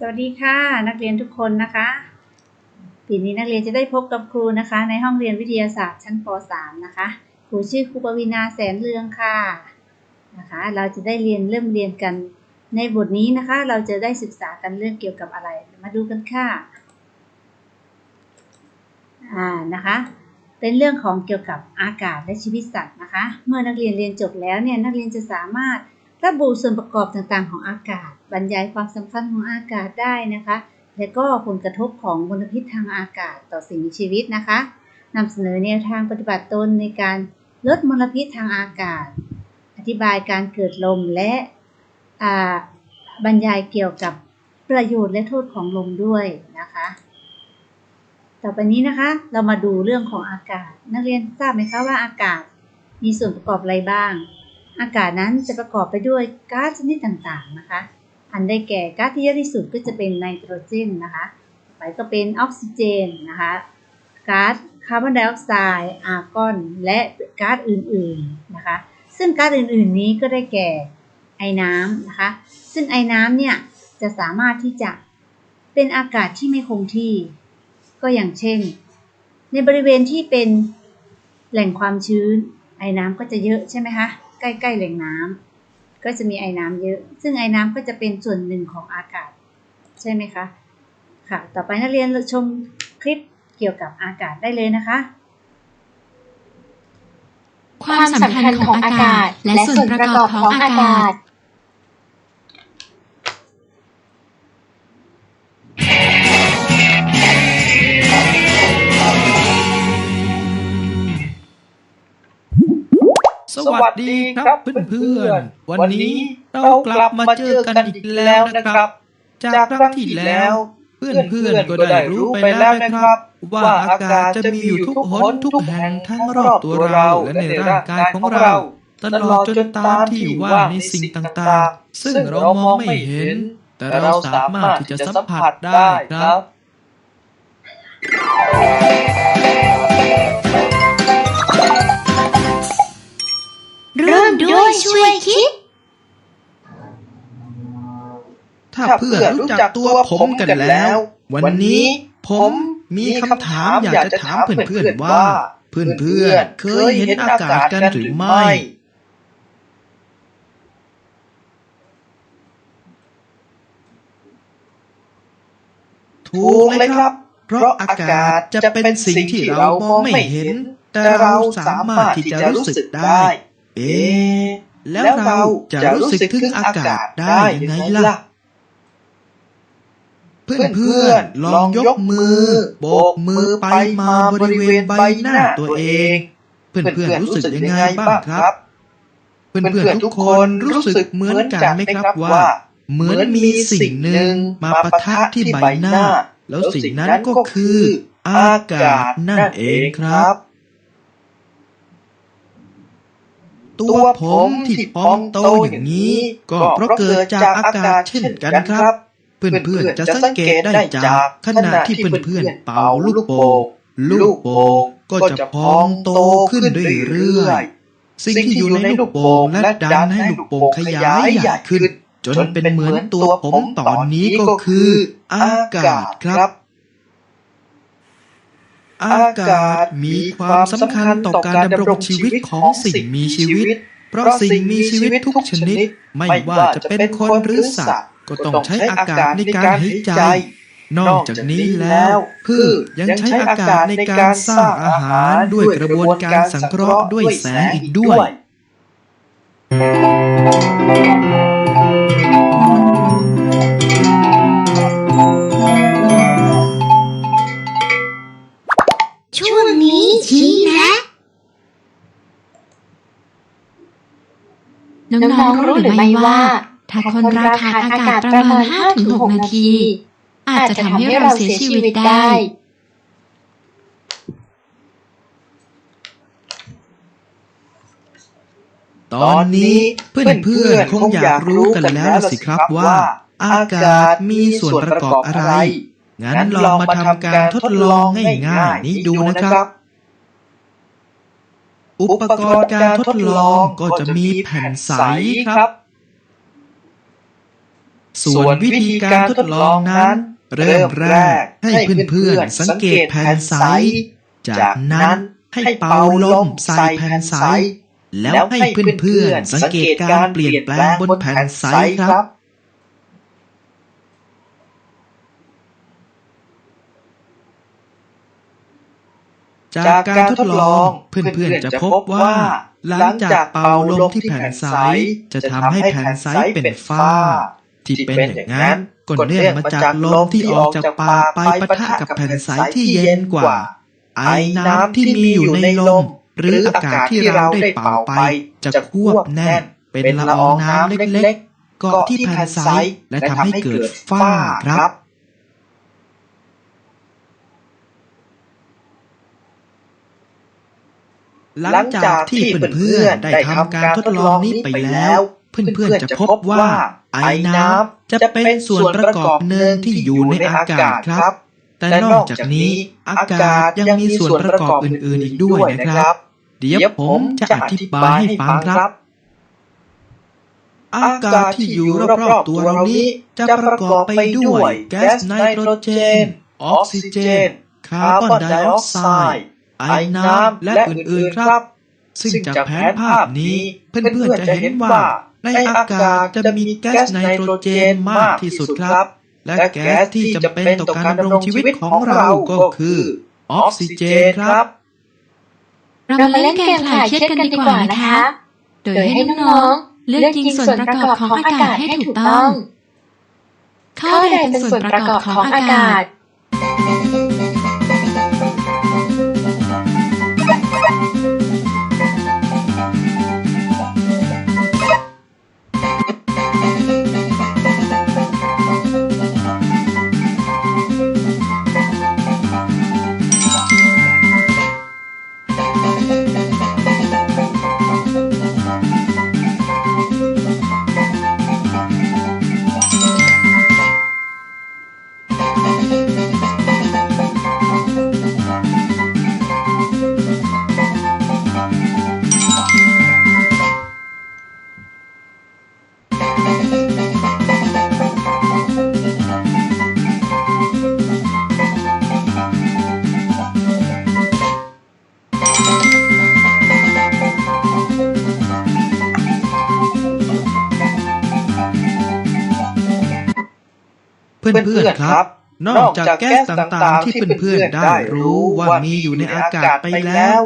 สวัสดีค่ะ นักเรียนทุกคนนะคะปีนี้นักเรียนจะได้พบกับครูนะคะ ในห้องเรียนวิทยาศาสตร์ชั้นป .3 นะคะ ครูชื่อครูปวีนาแสนเรืองค่ะนะคะ เราจะได้เรียนเริ่มเรียนกันในบทนี้นะคะ เราจะได้ศึกษากันเรื่องเกี่ยวกับอะไรมาดูกันค่ะอ่านะคะเป็นเรื่องของเกี่ยวกับอากาศและชีวิตสัตว์นะคะ เมื่อนักเรียนเรียนจบแล้วเนี่ยนักเรียนจะสามารถ ระบุส่วนประกอบต่างๆ ของอากาศ บรรยายความสำคัญของอากาศได้นะคะ และก็ผลกระทบของมลพิษทางอากาศต่อสิ่งมีชีวิตนะคะนำเสนอแนวทางปฏิบัติตนในการลดมลพิษทางอากาศ อธิบายการเกิดลมและบรรยายเกี่ยวกับประโยชน์และโทษของลมด้วยนะคะ ต่อไปนี้นะคะ เรามาดูเรื่องของอากาศ นักเรียนทราบไหมคะว่าอากาศมีส่วนประกอบอะไรบ้าง อากาศนั้นจะประกอบไปด้วยก๊าซชนิดต่างๆนะคะ อันได้แก่ก๊าซที่เยอะที่สุดก็จะเป็นไนโตรเจนนะคะไปก็เป็นออกซิเจนนะคะ ก๊าซคาร์บอนไดออกไซด์อาร์กอน และก๊าซอื่นๆนะคะ ซึ่งก๊าซอื่นๆนี้ก็ได้แก่ไอน้ำนะคะ ซึ่งไอ้น้ำเนี่ยจะสามารถที่จะเป็นอากาศที่ไม่คงที่ ก็อย่างเช่น ในบริเวณที่เป็นแหล่งความชื้น ไอ้น้ำก็จะเยอะใช่ไหมคะ ใกล้ๆแหล่งน้ำก็จะมีไอ้น้ำเยอะ ซึ่งไอ้น้ำก็จะเป็นส่วนหนึ่งของอากาศ ใช่ไหมคะ ค่ะ ต่อไปนักเรียนชมคลิปเกี่ยวกับอากาศได้เลยนะคะ ความสำคัญของอากาศและส่วนประกอบของอากาศ สวัสดีครับเพื่อนๆ วันนี้เรากลับมาเจอกันอีกแล้วนะครับ จากครั้งที่แล้ว เพื่อนๆ ก็ได้รู้ไปแล้วนะครับ ว่าอากาศจะมีอยู่ทุกหนทุกแห่งทั้งรอบตัวเราและในร่างกายของเรา ตลอดจนตามที่ว่าในสิ่งต่างๆ ซึ่งเรามองไม่เห็น แต่เราสามารถที่จะสัมผัสได้ครับ เริ่มด้วยช่วยคิด ถ้าเพื่อนรู้จักตัวผมกันแล้ว วันนี้ผมมีคำถามอยากจะถามเพื่อนๆว่า เพื่อนๆเคยเห็นอากาศกันหรือไม่ ถูกเลยครับ เพราะอากาศจะเป็นสิ่งที่เรามองไม่เห็น แต่เราสามารถที่จะรู้สึกได้ เอ๊ะแล้วเราจะรู้สึกถึงอากาศได้ยังไงล่ะ เพื่อนๆ ลองยกมือโบกมือไปมาบริเวณใบหน้าตัวเอง เพื่อนๆ รู้สึกยังไงบ้างครับ เพื่อนๆ ทุกคนรู้สึกเหมือนกันไหมครับว่า เหมือนมีสิ่งหนึ่งมาปะทะที่ใบหน้า แล้วสิ่งนั้นก็คือ อากาศนั่นเองครับ ตัวผมที่พองโตอย่างนี้ ก็เพราะเกิดจากอากาศเช่นกันครับ เพื่อนๆจะสังเกตได้จากขณะที่เพื่อนๆเป่าลูกโป่งลูกโป่งก็จะพองโตขึ้นเรื่อยๆสิ่งที่อยู่ในลูกโป่งและดันให้ลูกโป่งขยายใหญ่ขึ้น จนเป็นเหมือนตัวผมตอนนี้ก็คือ อากาศครับ อากาศมีความสำคัญต่อการดำรงชีวิตของสิ่งมีชีวิต เพราะสิ่งมีชีวิตทุกชนิด ไม่ว่าจะเป็นคนหรือสัตว์ ก็ต้องใช้อากาศในการหายใจ นอกจากนี้แล้วพืชยังใช้อากาศในการสร้างอาหารด้วยกระบวนการสังเคราะห์ด้วยแสงอีกด้วย น้องๆรู้หรือไม่ว่า ถ้าคนเราขาดอากาศประมาณ 5-6 นาที อาจจะทำให้เราเสียชีวิตได้ ตอนนี้เพื่อนๆคงอยากรู้กันแล้วล่ะสิครับว่า อากาศมีส่วนประกอบอะไร งั้นลองมาทำการทดลองง่ายๆนี้ดูนะครับ อุปกรณ์การทดลองก็จะมีแผ่นใสครับ ส่วนวิธีการทดลองนั้น เริ่มแรกให้เพื่อนๆสังเกตแผ่นใส จากนั้นให้เป่าลมใส่แผ่นใส แล้วให้เพื่อนๆสังเกตการเปลี่ยนแปลงบนแผ่นใสครับ จากการทดลอง เพื่อนๆจะพบว่า หลังจากเป่าลมที่แผ่นใสจะทำให้แผ่นใสเป็นฝ้า ที่เป็นอย่างนั้นก็เนื่องมาจากลมที่ออกจากปากไปปะทะกับแผ่นใสที่เย็นกว่า ไอน้ำที่มีอยู่ในลม หรืออากาศที่เราได้เป่าไป จะควบแน่น เป็นละอองน้ำเล็กๆเกาะที่แผ่นใสและทำให้เกิดฝ้าครับ หลังจากที่เพื่อนๆได้ทำการทดลองนี้ไปแล้ว เพื่อนๆจะพบว่าไอน้ำจะเป็นส่วนประกอบหนึ่งที่อยู่ในอากาศครับ แต่นอกจากนี้อากาศยังมีส่วนประกอบอื่นๆอีกด้วยนะครับ เดี๋ยวผมจะอธิบายให้ฟังครับ อากาศที่อยู่รอบๆตัวเรานี้ จะประกอบไปด้วยแก๊สไนโตรเจน ออกซิเจน คาร์บอนไดออกไซด์ ไอน้ำและอื่นๆครับ ซึ่งจากแผนภาพนี้ เพื่อนๆจะเห็นว่า ในอากาศจะมีแก๊สไนโตรเจนมากที่สุดครับ และแก๊สที่จำเป็นต่อการดำรงชีวิตของเราก็คือออกซิเจนครับ เรามาเล่นเกมคลายเครียดกันดีกว่านะคะ โดยให้น้องๆเลือกยิงส่วนประกอบของอากาศให้ถูกต้อง ข้อใดเป็นส่วนประกอบของอากาศ เพื่อนๆครับ นอกจากแก๊สต่างๆ ที่เพื่อนๆได้รู้ว่ามีอยู่ในอากาศไปแล้ว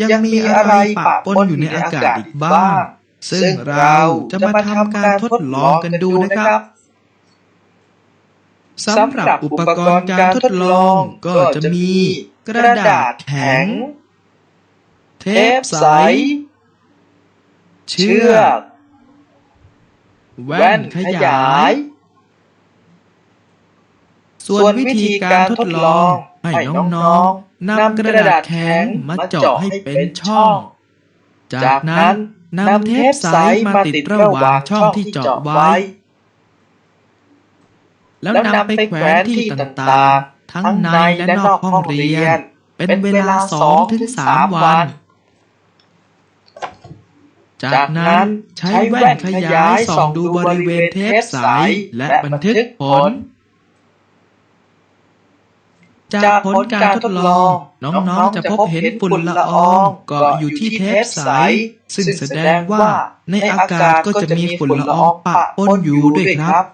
ยังมีอะไรปะปนอยู่ในอากาศอีกบ้าง ซึ่งเราจะมาทำการทดลองกันดูนะครับสำหรับอุปกรณ์การทดลองก็จะมีกระดาษแข็ง เทปใส เชือก แว่นขยาย ส่วนวิธีการทดลองให้น้องๆนำกระดาษแข็งมาเจาะให้เป็นช่อง จากนั้นนำเทปใสมาติดระหว่างช่องที่เจาะไว้ แล้วนำไปแขวนที่ต่างๆ ทั้งในและนอกห้องเรียน เป็นเวลาสองถึงสามวัน จากนั้นใช้แว่นขยายส่องดูบริเวณเทปใสและบันทึกผล จากผลการทดลอง น้องๆ จะพบเห็นฝุ่นละอองเกาะอยู่ที่เทปใส ซึ่งแสดงว่าในอากาศก็จะมีฝุ่นละอองปะปนอยู่ด้วยครับ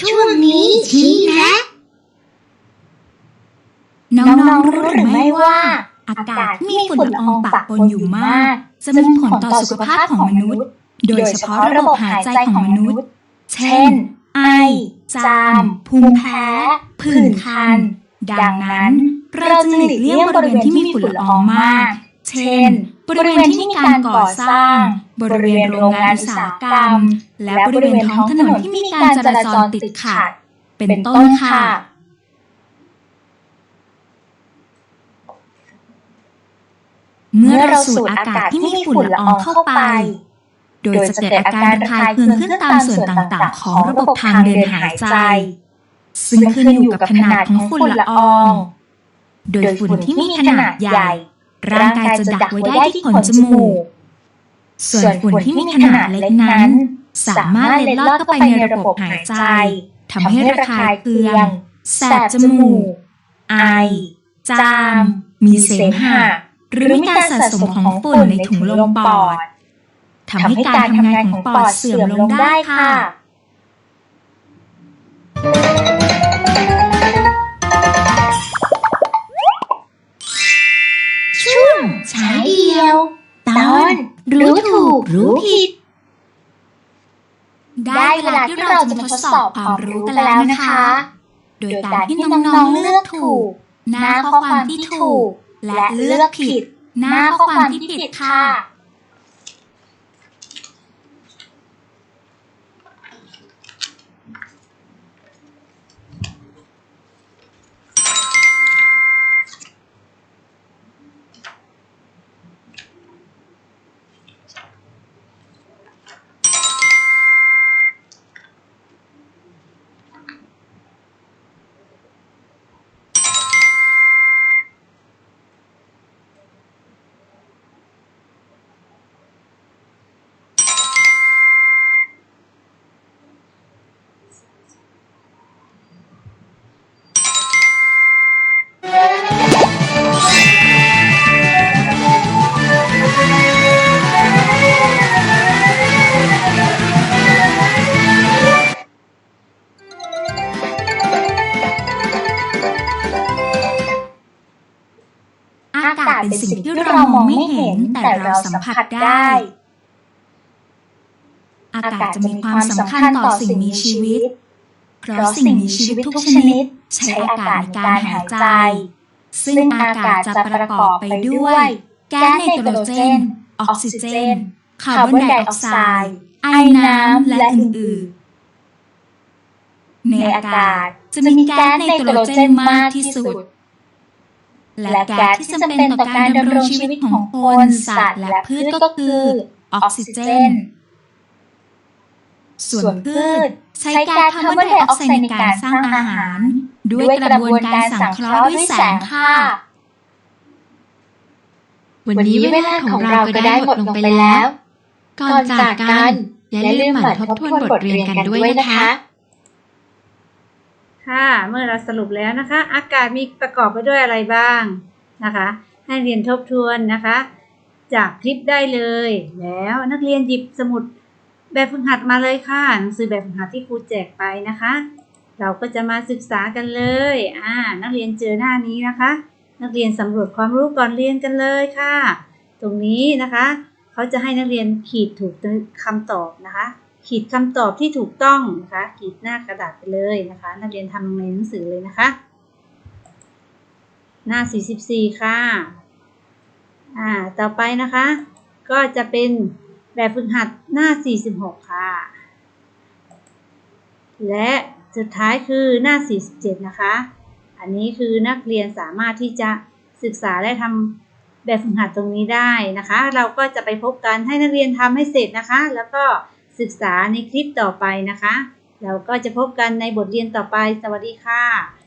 ช่วงนี้ชี้แนะ น้องๆรู้หรือไม่ว่า อากาศที่มีฝุ่นละอองปะปนอยู่มาก จะมีผลต่อสุขภาพของมนุษย์ โดยเฉพาะระบบหายใจของมนุษย์ เช่น ไอ จาม ภูมิแพ้ ผื่นคัน ดังนั้นเราจึงหลีกเลี่ยงบริเวณที่มีฝุ่นละอองมาก เช่น บริเวณที่มีการก่อสร้าง บริเวณโรงงานอุตสาหกรรม และบริเวณท้องถนนที่มีการจราจรติดขัด เป็นต้นค่ะ เมื่อเราสูดอากาศที่มีฝุ่นละอองเข้าไป โดยจะเกิดอาการระคายเคืองขึ้นตามส่วนต่างๆ ของระบบทางเดินหายใจ ซึ่งขึ้นอยู่กับขนาดของฝุ่นละออง โดยฝุ่นที่มีขนาดใหญ่ ร่างกายจะดักไว้ได้ที่ขนจมูก ส่วนฝุ่นที่มีขนาดเล็กนั้น สามารถเล็ดลอดเข้าไปในระบบหายใจทำให้ระคายเคือง แสบจมูก ไอ จาม มีเสมหะ หรือมีการสะสมของฝุ่นในถุงลมปอดทำให้การทำงานของปอดเสื่อมลงได้ค่ะ ช่วงใช้เดียว ตอนรู้ถูกรู้ผิด ได้เวลาที่เราจะมาทดสอบความรู้กันแล้วนะคะ โดยการที่น้องๆเลือกถูกหน้าข้อความที่ถูก และเลือกผิด หน้าข้อความที่ผิดค่ะ สิ่งที่เรามองไม่เห็นแต่เราสัมผัสได้ อากาศจะมีความสำคัญต่อสิ่งมีชีวิต เพราะสิ่งมีชีวิตทุกชนิด ใช้อากาศในการหายใจ ซึ่งอากาศจะประกอบไปด้วย แก๊สไนโตรเจน ออกซิเจน คาร์บอนไดออกไซด์ ไอน้ำ และอื่นๆ ในอากาศจะมีแก๊สไนโตรเจนมากที่สุด และแก๊สที่จำเป็นต่อการดำรงชีวิตของคนสัตว์และพืชก็คือออกซิเจน ส่วนพืชใช้แก๊สคาร์บอนไดออกไซด์ในการสร้างอาหาร ด้วยกระบวนการสังเคราะห์ด้วยแสงค่ะ วันนี้เวลาของเราก็ได้หมดลงไปแล้ว ก่อนจากกันอย่าลืมหมั่นทบทวนบทเรียนกันด้วยนะคะ ค่ะเมื่อเราสรุปแล้วนะคะ อากาศมีประกอบไปด้วยอะไรบ้างนะคะ ให้เรียนทบทวนนะคะ จากคลิปได้เลย แล้วนักเรียนหยิบสมุดแบบฝึกหัดมาเลยค่ะหนังสือแบบฝึกหัดที่ครูแจกไปนะคะ เราก็จะมาศึกษากันเลยอ่านักเรียนเจอหน้านี้นะคะ นักเรียนสำรวจความรู้ก่อนเรียนกันเลยค่ะ ตรงนี้นะคะ เขาจะให้นักเรียนขีดถูกคำตอบนะคะ ขีดคำตอบที่ถูกต้องนะคะ ขีดหน้ากระดาษไปเลยนะคะ นักเรียนทำในหนังสือเลยนะคะ หน้า 44 ค่ะ อ่า ต่อไปนะคะ ก็จะเป็นแบบฝึกหัดหน้า 46 ค่ะ และสุดท้ายคือหน้า 47 นะคะ อันนี้คือนักเรียนสามารถที่จะศึกษาและทำแบบฝึกหัดตรงนี้ได้นะคะ เราก็จะไปพบกันให้นักเรียนทำให้เสร็จนะคะ แล้วก็ ศึกษาในคลิปต่อไปนะคะ เราก็จะพบกันในบทเรียนต่อไป สวัสดีค่ะ